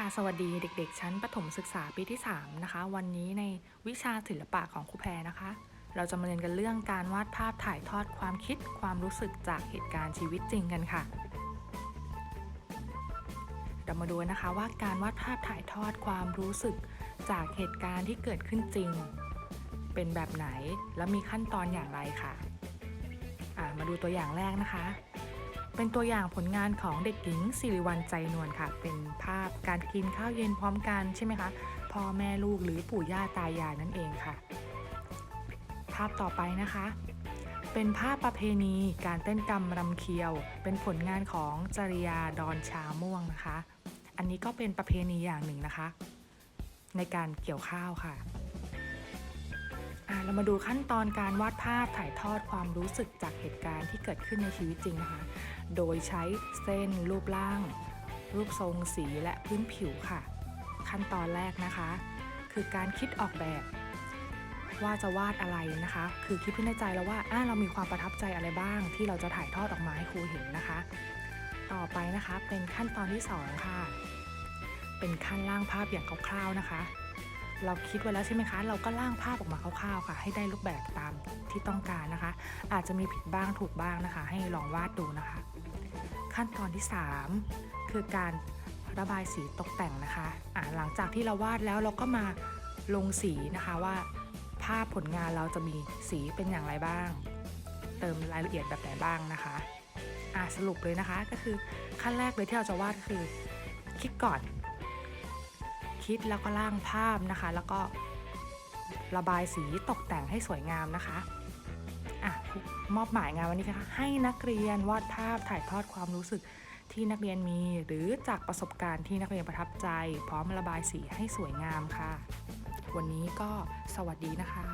ค่ะสวัสดีเด็ก ๆ ชั้นประถมศึกษาปีที่ 3 นะคะ วันนี้ในวิชาศิลปะของครูแพรนะคะ เราจะมาเรียนกันเรื่องการวาดภาพถ่ายทอดความคิดความรู้สึกจากเหตุการณ์ชีวิตจริงกันค่ะ เรามาดูนะคะว่าการวาดภาพถ่ายทอดความรู้สึกจากเหตุการณ์ที่เกิดขึ้นจริง เป็นแบบไหนและมีขั้นตอนอย่างไรค่ะอ่ามาดูตัวอย่างแรกนะคะ เป็นตัวอย่างผลงานของเด็กหญิงสิริวัลใจนวลค่ะ เป็นภาพการกินข้าวเย็นพร้อมกันใช่ไหมคะพ่อแม่ลูกหรือปู่ย่าตายายนั่นเองค่ะ ภาพต่อไปนะคะ เป็นภาพประเพณีการเต้นกรรมรำเคียว เป็นผลงานของจริยาดอนชาม่วงนะคะ อันนี้ก็เป็นประเพณีอย่างหนึ่งนะคะ ในการเกี่ยวข้าวค่ะอะ เรามาดูขั้นตอนการวาดภาพถ่ายทอดความรู้สึกจากเหตุการณ์ที่เกิดขึ้นในชีวิตจริงนะคะ โดยใช้เส้น รูปร่าง รูปทรงสีและพื้นผิวค่ะ ขั้นตอนแรกนะคะ คือการคิดออกแบบ ว่าจะวาดอะไรนะคะ คือคิดขึ้นในใจแล้วว่าอ่าเรามีความประทับใจอะไรบ้าง ที่เราจะถ่ายทอดออกมาให้ครูเห็นนะคะ ต่อไปนะคะเป็นขั้นตอนที่สองค่ะ เป็นขั้นร่างภาพอย่างคร่าวๆนะคะ เราคิดไว้แล้วใช่ไหมคะ เราก็ร่างภาพออกมาคร่าวๆค่ะ ให้ได้รูปแบบตามที่ต้องการนะคะ อาจจะมีผิดบ้างถูกบ้างนะคะ ให้ลองวาดดูนะคะ ขั้นตอนที่ 3 คือการระบายสีตกแต่งนะคะอ่าหลังจากที่เราวาดแล้วเราก็มาลงสีนะคะว่า ภาพผลงานเราจะมีสีเป็นอย่างไรบ้าง เติมรายละเอียดแบบไหนบ้างนะคะอ่าสรุปเลยนะคะก็คือขั้นแรกเลยที่เราจะวาดคือคิดก่อน คิดแล้วก็ร่างภาพนะคะ แล้วก็ระบายสีตกแต่งให้สวยงามนะคะอะมอบหมายงานวันนี้นะคะให้นักเรียนวาดภาพถ่ายทอดความรู้สึกที่นักเรียนมี หรือจากประสบการณ์ที่นักเรียนประทับใจ พร้อมระบายสีให้สวยงามค่ะ วันนี้ก็สวัสดีนะคะ